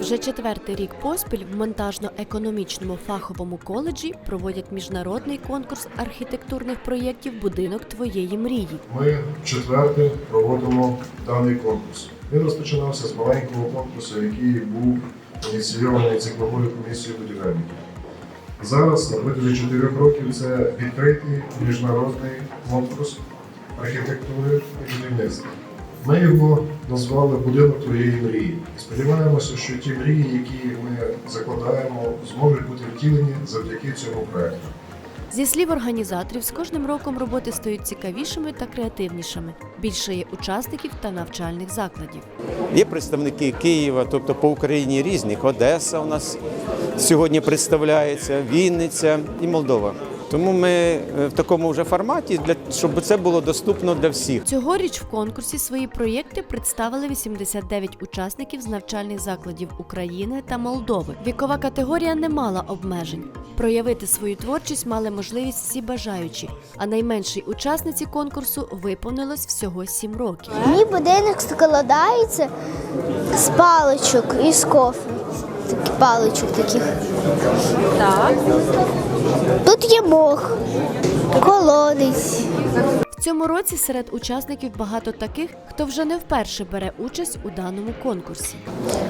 Вже четвертий рік поспіль в монтажно-економічному фаховому коледжі проводять міжнародний конкурс архітектурних проєктів Будинок твоєї мрії. Ми четверте проводимо даний конкурс. Він розпочинався з маленького конкурсу, який був ініційований цикловою комісією будівельників. Зараз, на протязі 4 років, це відкритий міжнародний конкурс архітектури і будівництва. Ми його назвали Будинок твоєї мрії. Сподіваємося, що ті мрії, які ми закладаємо, зможуть бути втілені завдяки цьому проекту. Зі слів організаторів, з кожним роком роботи стають цікавішими та креативнішими. Більше є учасників та навчальних закладів. Є представники Києва, тобто по Україні різних. Одеса у нас сьогодні представляється, Вінниця і Молдова. Тому ми е, в такому вже форматі, для щоб це було доступно для всіх. Цьогоріч в конкурсі свої проєкти представили 89 учасників з навчальних закладів України та Молдови. Вікова категорія не мала обмежень. Проявити свою творчість мали можливість всі бажаючі, а найменшій учасниці конкурсу виповнилось всього 7 років. Мій будинок складається з паличок і з кофе. Такі паличок таких. Так. Тут є мох, колодець. В цьому році серед учасників багато таких, хто вже не вперше бере участь у даному конкурсі.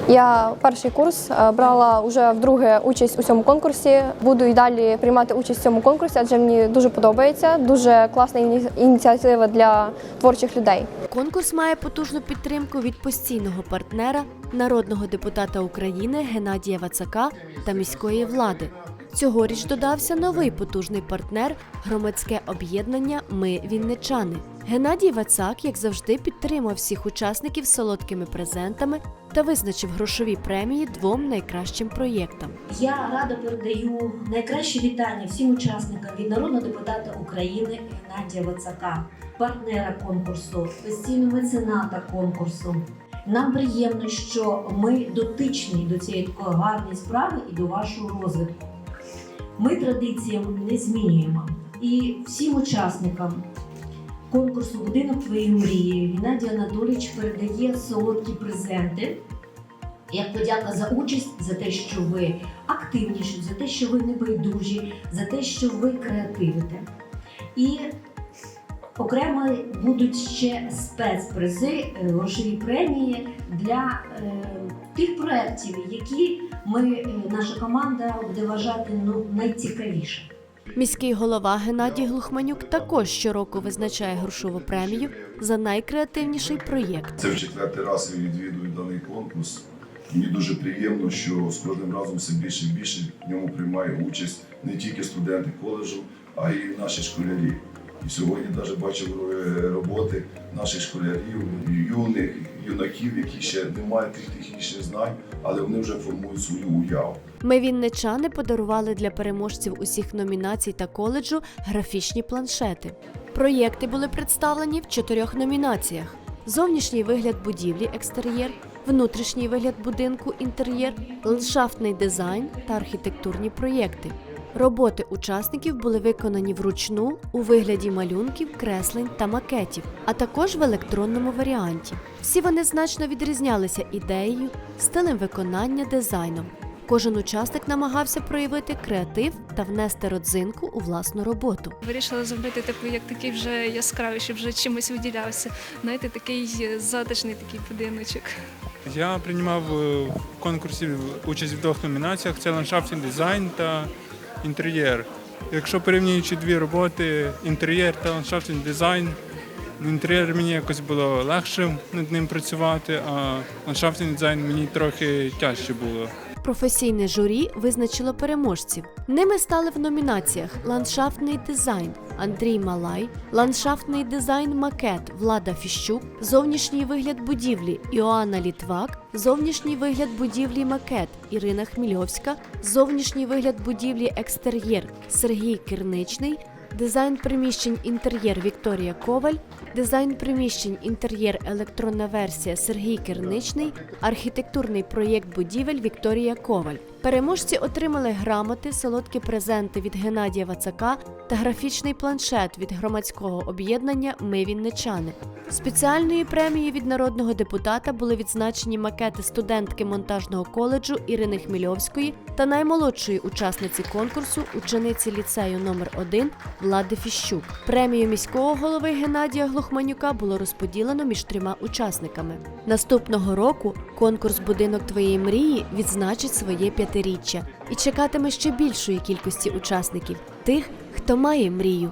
Я перший курс е, брала вже вдруге участь у цьому конкурсі. Буду і далі приймати участь в цьому конкурсі, адже мені дуже подобається. Дуже класна іні- ініціатива для творчих людей. Конкурс має потужну підтримку від постійного партнера, народного депутата України Геннадія Вацака та міської влади. Цьогоріч додався новий потужний партнер громадське об'єднання Ми Вінничани. Геннадій Вацак, як завжди, підтримав всіх учасників солодкими презентами та визначив грошові премії двом найкращим проєктам. Я радо передаю найкращі вітання всім учасникам від народного депутата України Геннадія Вацака, партнера конкурсу, постійного мецената конкурсу. Нам приємно, що ми дотичні до цієї такої гарної справи і до вашого розвитку. Ми традиціям не змінюємо. І всім учасникам конкурсу Будинок твоєї мрії Геннадій Анатолійович передає солодкі презенти як подяка за участь, за те, що ви активніші, за те, що ви небайдужі, за те, що ви креативите. І окремо будуть ще спецпризи, е, грошові премії для е, тих проєктів, які ми, е, наша команда буде вважати ну, найцікавішими. Міський голова Геннадій Глухманюк також щороку визначає грошову премію за найкреативніший проєкт. Це в четвертий раз я відвідую даний конкурс. Мені дуже приємно, що з кожним разом все більше і більше в ньому приймає участь не тільки студенти коледжу, а й наші школярі. І сьогодні навіть бачив е, роботи наших школярів, юних, юнаків, які ще не мають тих технічних знань, але вони вже формують свою уяву. Ми вінничани подарували для переможців усіх номінацій та коледжу графічні планшети. Проєкти були представлені в чотирьох номінаціях: зовнішній вигляд будівлі екстер'єр, внутрішній вигляд будинку інтер'єр, ландшафтний дизайн та архітектурні проєкти. Роботи учасників були виконані вручну у вигляді малюнків, креслень та макетів, а також в електронному варіанті. Всі вони значно відрізнялися ідеєю, стилем виконання, дизайном. Кожен учасник намагався проявити креатив та внести родзинку у власну роботу. Вирішила зробити типу як такий вже яскравий, щоб вже чимось виділявся. Знаєте, такий затишний такий будиночок. Я приймав е, в конкурсі участь в двох номінаціях: це ландшафтний дизайн та інтер'єр. Якщо порівнюючи дві роботи, інтер'єр та ландшафтний дизайн, інтер'єр мені якось було легше над ним працювати, а ландшафтний дизайн мені трохи тяжче було. Професійне журі визначило переможців. Ними стали в номінаціях ландшафтний дизайн Андрій Малай, ландшафтний дизайн макет Влада Фіщук, зовнішній вигляд будівлі Іоанна Літвак, зовнішній вигляд будівлі макет Ірина Хмільовська, зовнішній вигляд будівлі екстер'єр Сергій Кирничний. Дизайн приміщень інтер'єр Вікторія Коваль, дизайн приміщень інтер'єр електронна версія Сергій Керничний, архітектурний проєкт будівель Вікторія Коваль. Переможці отримали грамоти, солодкі презенти від Геннадія Вацака та графічний планшет від громадського об'єднання Ми Вінничани. Спеціальною премією від народного депутата були відзначені макети студентки монтажного коледжу Ірини Хмільовської та наймолодшої учасниці конкурсу учениці ліцею номер 1 Влади Фіщук. Премію міського голови Геннадія Глухманюка було розподілено між трьома учасниками. Наступного року конкурс Будинок твоєї мрії відзначить своє п'ятиріччя і чекатиме ще більшої кількості учасників тих, хто має мрію.